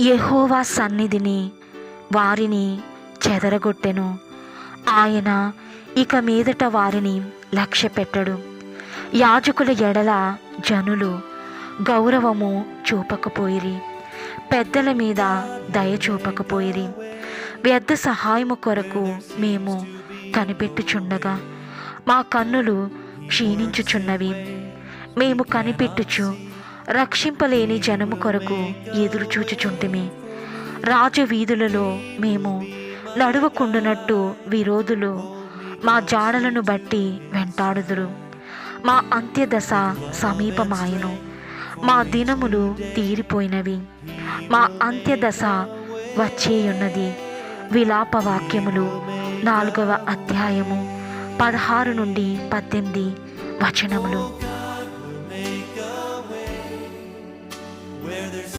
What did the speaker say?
యహోవా సన్నిధిని వారిని చెదరగొట్టెను. ఆయన ఇక మీదట వారిని లక్ష్య పెట్టడు యాజకుల ఎడల జనులు గౌరవము చూపకపోయిరి. పెద్దల మీద దయ చూపకపోయిరి. వ్యర్థ సహాయము కొరకు మేము కనిపెట్టుచుండగా మా కన్నులు క్షీణించుచున్నవి. మేము కనిపెట్టుచు రక్షింపలేని జనము కొరకు ఎదురు చూచుచుంటిమి. రాజవీధులలో మేము నడువకుండునట్టు విరోధులు మా జాడలను బట్టి వెంటాడుదురు. మా అంత్యదశ సమీపమాయను. మా దినములు తీరిపోయినవి. మా అంత్యదశ వచ్చేయున్నది. విలాప వాక్యములు నాలుగవ అధ్యాయము పదహారు నుండి పద్దెనిమిది వచనములు.